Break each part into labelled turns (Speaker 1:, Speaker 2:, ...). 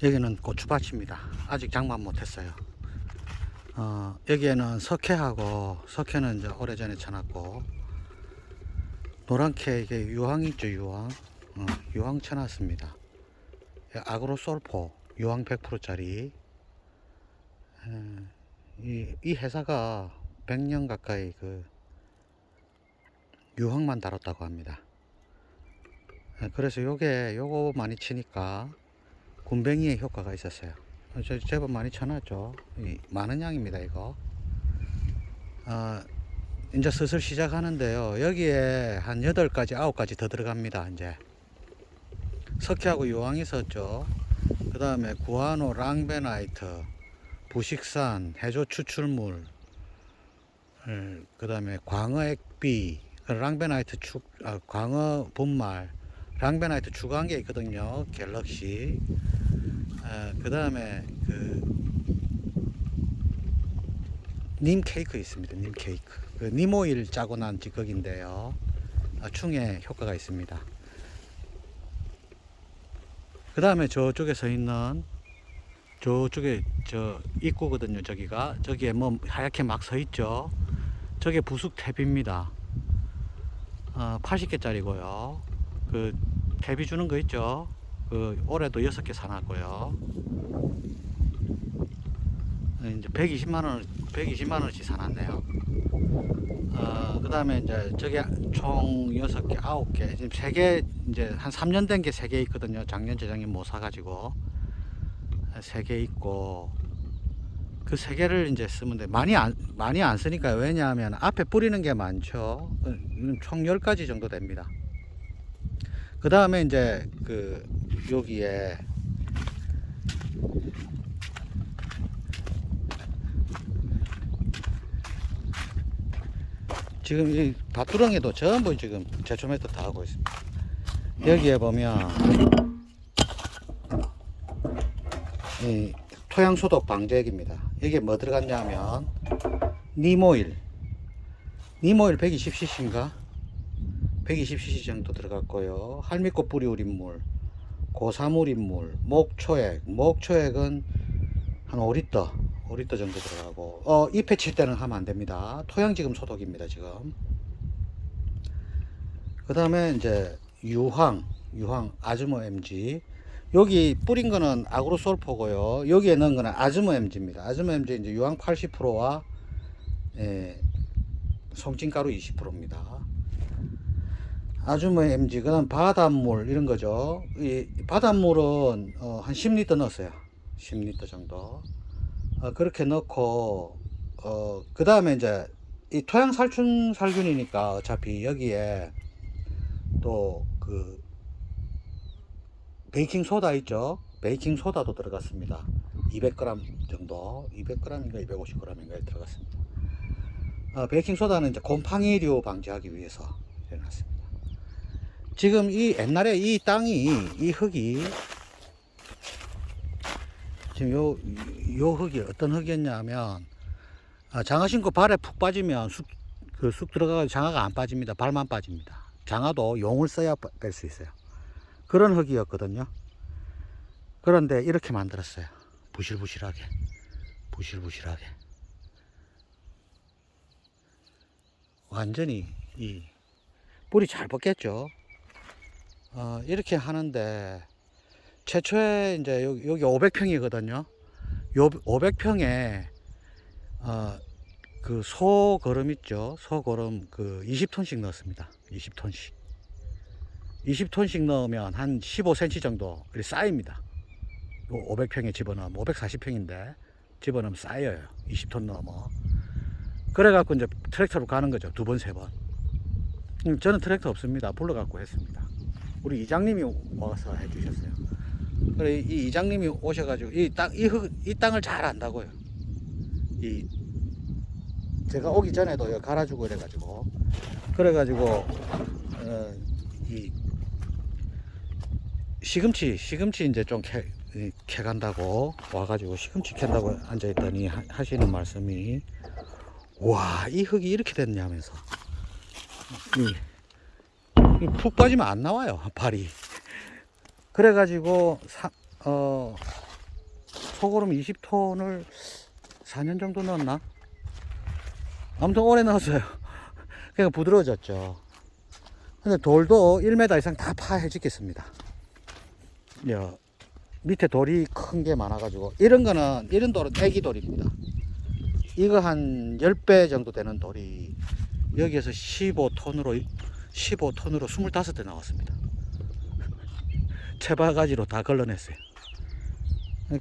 Speaker 1: 여기는 고추밭입니다. 아직 장만 못했어요. 어, 여기에는 석회하고 석회는 이제 오래전에 쳐놨고 노란캐 이게 유황 있죠 유황 어, 유황 쳐놨습니다. 아그로솔포 유황 100%짜리 이, 이 회사가 100년 가까이 그 유황만 다뤘다고 합니다. 예, 그래서 요게 요거 많이 치니까 군뱅이의 효과가 있었어요. 어, 저 제법 많이 쳐놨죠. 이, 많은 양입니다 이거. 아 이제 슬슬 시작하는데요. 여기에 한 8가지, 9가지 더 들어갑니다. 이제 석회하고 유황이 있었죠. 그 다음에 구아노, 랑베나이트, 부식산, 해조 추출물, 그 다음에 광어 액비, 그 랑베나이트 축, 아, 광어 분말, 랑베나이트 추가한 게 있거든요. 갤럭시. 그 다음에 그, 님 케이크 있습니다. 님 케이크. 그 니모일 짜고 난 찌꺼기인데요. 아, 충에 효과가 있습니다. 그 다음에 저쪽에 서 있는 저쪽에 저 입구거든요. 저기가 저기에 뭐 하얗게 막 서 있죠. 저게 부숙 탭입니다. 어, 80개짜리고요. 그 탭이 주는 거 있죠. 그 올해도 6개 사놨고요. 어, 이제 120만 원, 120만 원씩 사놨네요. 어, 그 다음에 이제 저게 총 6개, 9개, 지금 3개, 이제 한 3년 된게 3개 있거든요. 작년, 재작년 못 사가지고. 3개 있고, 그 3개를 이제 쓰면 돼. 많이 안, 많이 안 쓰니까 왜냐하면 앞에 뿌리는 게 많죠. 어, 총 10가지 정도 됩니다. 그 다음에 이제 그, 여기에 지금 이 밭두렁에도 전부 지금 제초메터 다 하고 있습니다. 여기에 보면 이 토양 소독 방제액입니다. 여기에 뭐 들어갔냐면 니모일, 니모일 120cc인가? 120cc 정도 들어갔고요. 할미꽃 뿌리 우린물, 고사물 인물, 목초액, 목초액은 한 5리터, 5리터 정도 들어가고, 어, 잎에 칠 때는 하면 안 됩니다. 토양 지금 소독입니다, 지금. 그 다음에 이제 유황, 유황, 아즈모 MG. 여기 뿌린 거는 아그로솔포고요. 여기에 넣은 거는 아즈모 MG입니다. 아즈모 MG 이제 유황 80%와 예, 송진가루 20%입니다. 아주모 MG, 그 다음 바닷물, 이런 거죠. 이 바닷물은 어, 한 10리터 넣었어요. 10리터 정도. 어, 그렇게 넣고, 어, 그 다음에 이제 이 토양 살충 살균이니까 어차피 여기에 또 그 베이킹 소다 있죠. 베이킹 소다도 들어갔습니다. 200g 정도, 200g인가 250g인가 들어갔습니다. 어, 베이킹 소다는 이제 곰팡이류 방지하기 위해서 해놨습니다. 지금 이 옛날에 이 땅이 이 흙이 지금 요, 요 흙이 어떤 흙이었냐면 아, 장화 신고 발에 푹 빠지면 쑥, 그 쑥 들어가서 장화가 안 빠집니다. 발만 빠집니다. 장화도 용을 써야 뺄 수 있어요. 그런 흙이었거든요. 그런데 이렇게 만들었어요. 부실부실하게. 부실부실하게. 완전히 이 뿌리 잘 벗겼죠. 어, 이렇게 하는데 최초에 이제 여기, 여기 500평이거든요. 요 500평에 어, 그 소거름 있죠. 소거름 그 20톤씩 넣었습니다. 20톤씩. 20톤씩 넣으면 한 15cm 정도 쌓입니다. 500평에 집어넣으면 540평인데 집어넣으면 쌓여요. 20톤 넣으면. 그래갖고 이제 트랙터로 가는 거죠. 두 번, 세 번. 음, 저는 트랙터 없습니다. 불러갖고 했습니다. 우리 이장님이 와서 해주셨어요. 그래 이 이장님이 오셔가지고 이 땅이흙이 땅을 잘 안다고요. 이 제가 오기 전에도 여기 갈아주고 이래가지고 그래가지고 어, 이 시금치 시금치 이제 좀 캐, 이, 캐간다고 와가지고 시금치 캔다고 앉아있더니 하, 하시는 말씀이 와 이 흙이 이렇게 됐냐면서 이, 이 푹 빠지면 안 나와요 발이 그래가지고 사, 어 소고름 20톤을 4년 정도 넣었나? 아무튼 오래 넣었어요. 그러니까 부드러워졌죠. 근데 돌도 1m 이상 다 파헤지겠습니다. 야, 밑에 돌이 큰 게 많아가지고 이런 거는 이런 돌은 애기 돌입니다. 이거 한 10배 정도 되는 돌이 여기에서 15톤으로 15톤으로 25대 나왔습니다. 채바가지로 다 걸러냈어요.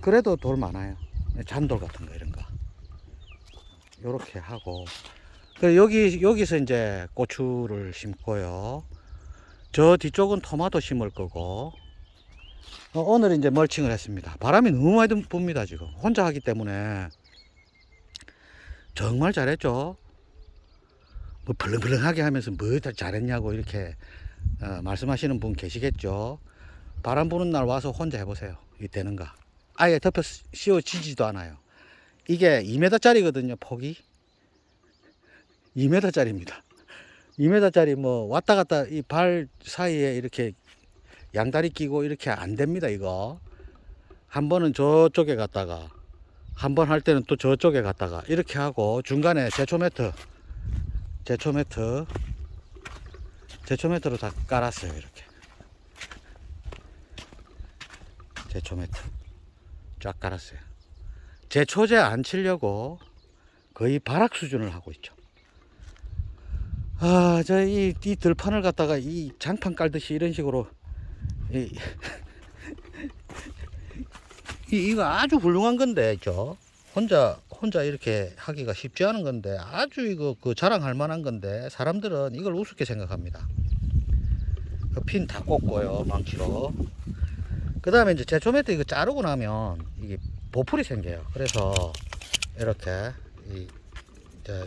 Speaker 1: 그래도 돌 많아요. 잔돌 같은 거 이런 거. 요렇게 하고 그 여기 여기서 이제 고추를 심고요. 저 뒤쪽은 토마토 심을 거고 어, 오늘 이제 멀칭을 했습니다. 바람이 너무 많이 붑니다 지금 혼자 하기 때문에 정말 잘했죠. 뭐 벌렁벌렁하게 하면서 뭐다 잘했냐고 이렇게 어, 말씀하시는 분 계시겠죠. 바람 부는 날 와서 혼자 해보세요. 이 되는가? 아예 덮여 씌워지지도 않아요. 이게 2m짜리거든요. 폭이 2m짜리입니다. 2m짜리 뭐 왔다 갔다 이 발 사이에 이렇게 양다리 끼고 이렇게 안 됩니다. 이거 한 번은 저쪽에 갔다가 한 번 할 때는 또 저쪽에 갔다가 이렇게 하고 중간에 제초 매트 제초 매트 제초 매트로 다 깔았어요. 이렇게 제초 매트 쫙 깔았어요. 제초제 안 치려고 거의 발악 수준을 하고 있죠. 아, 저 이 이 들판을 갖다가 이 장판 깔듯이 이런 식으로 이, 이 이거 아주 훌륭한 건데, 저 혼자 혼자 이렇게 하기가 쉽지 않은 건데 아주 이거 그 자랑할 만한 건데 사람들은 이걸 우습게 생각합니다. 그 핀 다 꽂고요, 망치로. 그 다음에 이제 제초매트 이거 자르고 나면 이게 보풀이 생겨요. 그래서 이렇게 이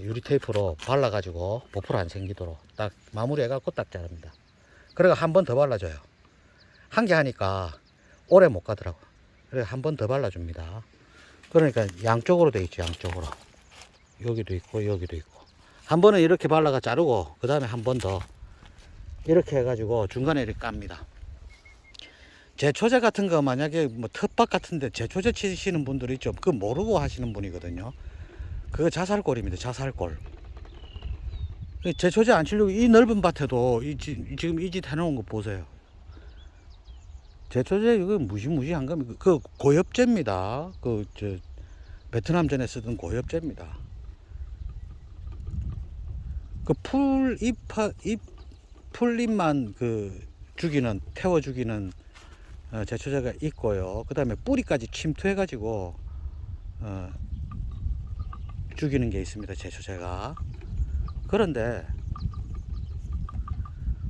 Speaker 1: 유리 테이프로 발라가지고 보풀 안 생기도록 딱 마무리해갖고 딱 자릅니다. 그리고 한번 더 발라줘요. 한 개 하니까 오래 못 가더라고. 그래서 한 번 더 발라줍니다. 그러니까 양쪽으로 돼 있죠, 양쪽으로. 여기도 있고, 여기도 있고. 한 번은 이렇게 발라가 자르고, 그 다음에 한 번 더. 이렇게 해가지고 중간에 이렇게 깝니다. 제초제 같은 거 만약에 뭐 텃밭 같은데 제초제 치시는 분들 있죠. 그 모르고 하시는 분이거든요. 그거 자살골입니다. 자살골. 이 제초제 안 치려고 이 넓은 밭에도 이 지, 지금 이 짓 해놓은 거 보세요. 제초제 이거 무시무시한 겁니다. 그 고엽제입니다. 그 저 베트남전에 쓰던 고엽제입니다. 그 풀 잎, 잎 풀잎만 그 죽이는 태워 죽이는 어, 제초제가 있고요. 그 다음에 뿌리까지 침투해 가지고 어, 죽이는 게 있습니다. 제초제가. 그런데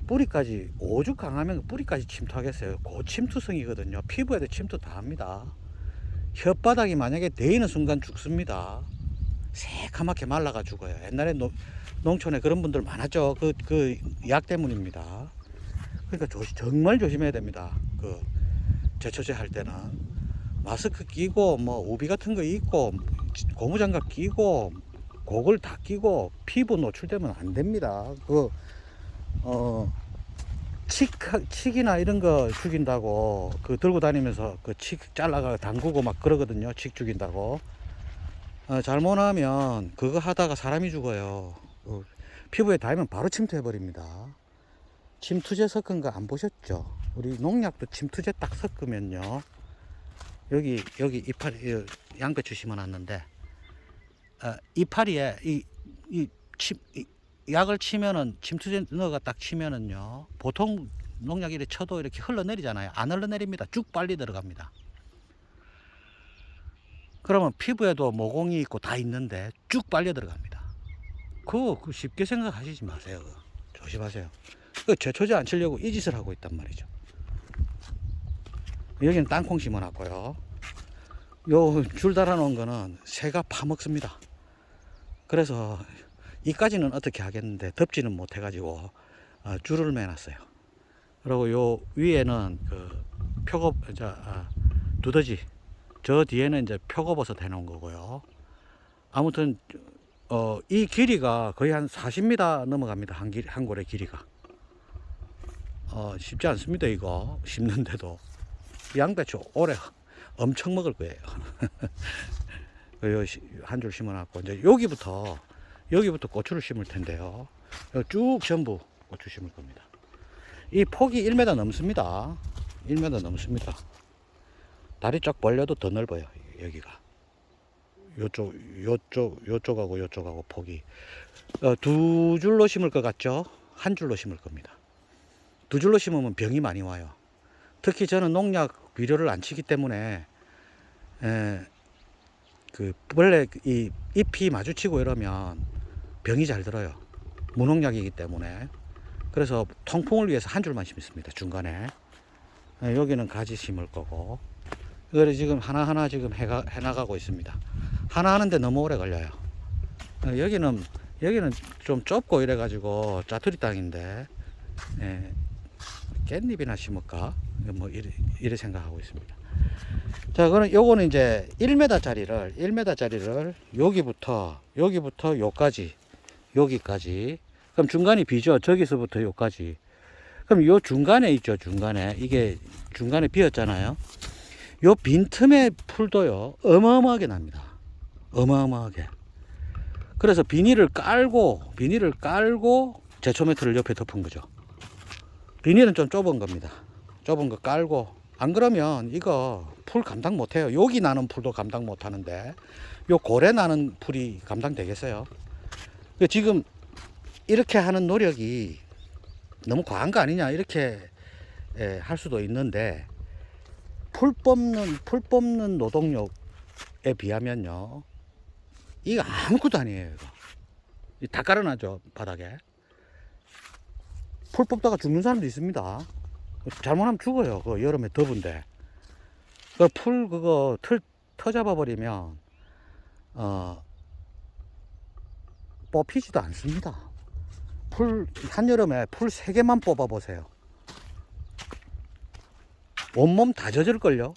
Speaker 1: 뿌리까지 오죽 강하면 뿌리까지 침투하겠어요. 고침투성이거든요. 피부에도 침투 다 합니다. 혓바닥이 만약에 데이는 순간 죽습니다. 새카맣게 말라가 죽어요. 옛날에 노, 농촌에 그런 분들 많았죠. 그, 그 약 때문입니다. 그러니까 조심, 정말 조심해야 됩니다. 그 제초제 할 때는 마스크 끼고 뭐 우비 같은 거 입고 고무장갑 끼고 곡을 다 끼고 피부 노출되면 안 됩니다. 그 어, 칙, 칙이나 이런 거 죽인다고 그 들고 다니면서 그 칙 잘라가 담그고 막 그러거든요. 칙 죽인다고. 어, 잘못하면 그거 하다가 사람이 죽어요. 어, 피부에 닿으면 바로 침투해 버립니다. 침투제 섞은 거 안 보셨죠? 우리 농약도 침투제 딱 섞으면요. 여기 여기 이파리 이 양배추 심어 놨는데 어, 이파리에 이, 이, 침, 이 약을 치면은 침투제 넣어가 딱 치면은요 보통 농약 이렇게 쳐도 이렇게 흘러내리잖아요. 안 흘러내립니다. 쭉 빨리 들어갑니다. 그러면 피부에도 모공이 있고 다 있는데 쭉 빨려 들어갑니다. 그거 그 쉽게 생각하시지 마세요 그거. 조심하세요. 그 제초제 안 치려고 이 짓을 하고 있단 말이죠. 여기는 땅콩 심어놨고요. 요 줄 달아놓은 거는 새가 파먹습니다. 그래서 이까지는 어떻게 하겠는데 덮지는 못해가지고 어, 줄을 매놨어요. 그리고 요 위에는 그 표고 저 아, 두더지 저 뒤에는 이제 표고버섯 해놓은 거고요. 아무튼 어, 이 길이가 거의 한 40m 넘어갑니다. 한, 길, 한 골의 길이가. 어, 쉽지 않습니다. 이거 심는데도 양배추 오래 엄청 먹을 거예요. 한 줄 심어놨고 이제 여기부터 여기부터 고추를 심을 텐데요. 쭉 전부 고추 심을 겁니다. 이 폭이 1m 넘습니다. 1m 넘습니다. 다리 쫙 벌려도 더 넓어요. 여기가. 요쪽, 요쪽, 요쪽하고 요쪽하고 폭이. 어, 두 줄로 심을 것 같죠? 한 줄로 심을 겁니다. 두 줄로 심으면 병이 많이 와요. 특히 저는 농약 비료를 안 치기 때문에, 에, 그, 원래 이 잎이 마주치고 이러면 병이 잘 들어요. 무농약이기 때문에. 그래서 통풍을 위해서 한 줄만 심습니다. 중간에. 에, 여기는 가지 심을 거고. 이거를 지금 하나하나 지금 해가, 해나가고 있습니다. 하나 하는데 너무 오래 걸려요. 어, 여기는, 여기는 좀 좁고 이래가지고 짜투리 땅인데, 예, 깻잎이나 심을까? 뭐, 이래, 이래 생각하고 있습니다. 자, 그럼 요거는 이제 1m짜리를, 1m짜리를 여기부터, 여기부터 요까지, 여기까지. 그럼 중간이 비죠? 저기서부터 요까지. 그럼 요 중간에 있죠, 중간에. 이게 중간에 비었잖아요. 요 빈틈의 풀도요, 어마어마하게 납니다. 어마어마하게. 그래서 비닐을 깔고, 비닐을 깔고 제초 매트를 옆에 덮은 거죠. 비닐은 좀 좁은 겁니다. 좁은 거 깔고, 안 그러면 이거 풀 감당 못 해요. 여기 나는 풀도 감당 못 하는데, 요 고래 나는 풀이 감당 되겠어요. 그 지금 이렇게 하는 노력이 너무 과한 거 아니냐, 이렇게 예, 할 수도 있는데, 풀 뽑는 풀 뽑는 노동력에 비하면요 이거 아무것도 아니에요 이거. 이다 깔아놔죠 바닥에. 풀 뽑다가 죽는 사람도 있습니다. 잘못하면 죽어요 그 여름에 더운데. 그 풀 그거 틀 터잡아 버리면 어 뽑히지도 않습니다 풀 한여름에 풀세 개만 뽑아 보세요 온몸 다 젖을걸요?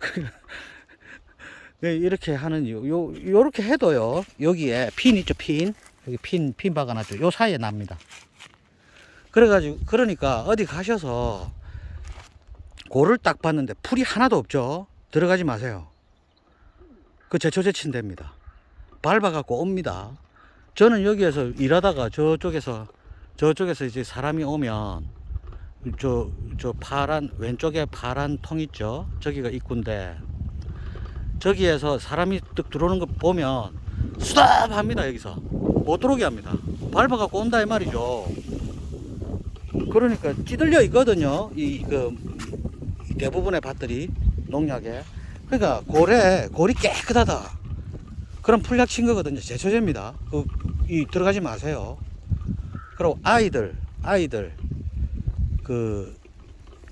Speaker 1: 네, 이렇게 하는 이유, 요, 요렇게 해도요, 여기에 핀 있죠, 핀. 여기 핀, 핀 박아놨죠. 요 사이에 납니다. 그래가지고, 그러니까 어디 가셔서 고를 딱 봤는데 풀이 하나도 없죠? 들어가지 마세요. 그 제초제친 됩니다. 밟아갖고 옵니다. 저는 여기에서 일하다가 저쪽에서, 저쪽에서 이제 사람이 오면 저, 저 파란, 왼쪽에 파란 통 있죠? 저기가 입구인데, 저기에서 사람이 뜩 들어오는 거 보면, 수답 합니다, 여기서. 못 들어오게 합니다. 밟아 갖고 온다, 이 말이죠. 그러니까 찌들려 있거든요, 이, 그, 이 대부분의 밭들이, 농약에. 그러니까 고래, 골이 깨끗하다. 그럼 풀약 친 거거든요. 제초제입니다. 그, 이, 들어가지 마세요. 그리고 아이들, 아이들, 그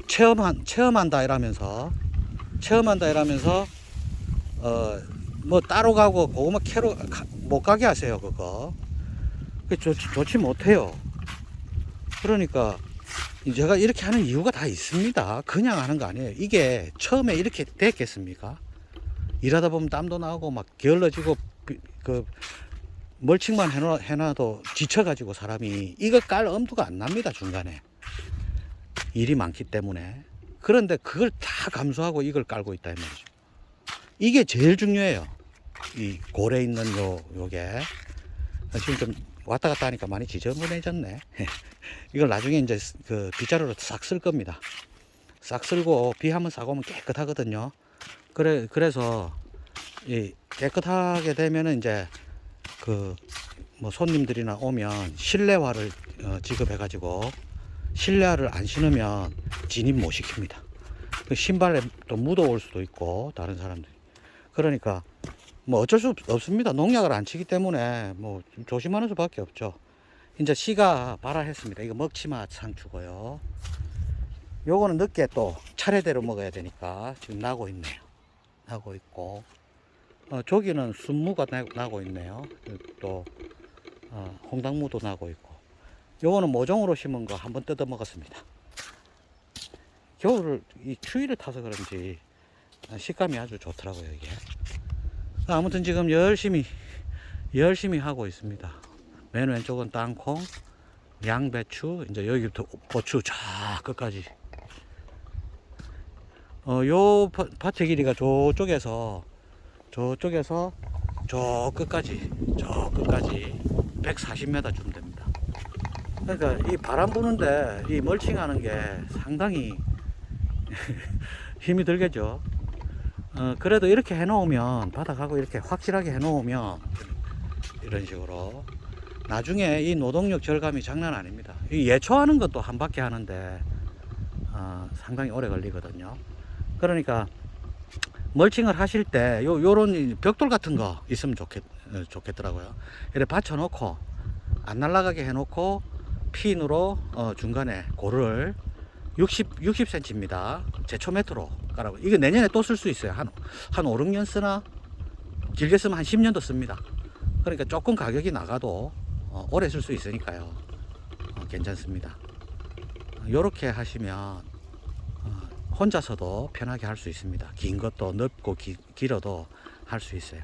Speaker 1: 체험한 체험한다 이러면서 체험한다 이러면서 어 뭐 따로 가고 고구마 캐러 가- 못 가게 하세요 그거 그 좋, 좋지 못해요 그러니까 제가 이렇게 하는 이유가 다 있습니다 그냥 하는 거 아니에요 이게 처음에 이렇게 됐겠습니까 일하다 보면 땀도 나고 막 게을러지고 비- 그 멀칭만 해놔, 해놔도 지쳐가지고 사람이 이거 깔 엄두가 안 납니다 중간에 일이 많기 때문에 그런데 그걸 다 감수하고 이걸 깔고 있다 이 말이죠. 이게 제일 중요해요. 이 고래 있는 요 요게 지금 좀 왔다 갔다 하니까 많이 지저분해졌네. 이걸 나중에 이제 그 빗자루로 싹 쓸 겁니다. 싹 쓸고 비 한번 싹 오면 깨끗하거든요. 그래 그래서 이 깨끗하게 되면은 이제 그 뭐 손님들이나 오면 실내화를 어, 지급해 가지고 실내화를 안 신으면 진입 못 시킵니다. 그 신발에 또 묻어올 수도 있고 다른 사람들이. 그러니까 뭐 어쩔 수 없- 없습니다. 농약을 안 치기 때문에 뭐좀 조심하는 수밖에 없죠. 이제 씨가 발화했습니다. 이거 먹치마 상추고요. 요거는 늦게 또 차례대로 먹어야 되니까 지금 나고 있네요. 나고 있고 어, 저기는 순무가 나, 나고 있네요. 또 어, 홍당무도 나고 있고 요거는 모종으로 심은 거 한번 뜯어 먹었습니다. 겨울을 이 추위를 타서 그런지 식감이 아주 좋더라고요 이게. 아무튼 지금 열심히 열심히 하고 있습니다. 맨 왼쪽은 땅콩, 양배추, 이제 여기부터 고추 쫙 끝까지. 어, 요 파- 밭의 길이가 저쪽에서 저쪽에서 저 끝까지 저 끝까지 140m쯤 됩니다. 그러니까 이 바람 부는데 이 멀칭하는 게 상당히 힘이 들겠죠. 어, 그래도 이렇게 해놓으면 바닥하고 이렇게 확실하게 해놓으면 이런 식으로 나중에 이 노동력 절감이 장난 아닙니다. 이 예초하는 것도 한 바퀴 하는데 어, 상당히 오래 걸리거든요. 그러니까 멀칭을 하실 때 요, 요런 이 벽돌 같은 거 있으면 좋겠, 어, 좋겠더라고요. 이렇게 받쳐놓고 안 날아가게 해놓고 핀으로 어, 중간에 고를 60, 60cm입니다. 제초 매트로 깔아고 이거 내년에 또 쓸 수 있어요. 한, 한 5, 6년 쓰나? 길게 쓰면 한 10년도 씁니다. 그러니까 조금 가격이 나가도 어, 오래 쓸 수 있으니까요. 어, 괜찮습니다. 이렇게 하시면 어, 혼자서도 편하게 할 수 있습니다. 긴 것도 넓고 기, 길어도 할 수 있어요.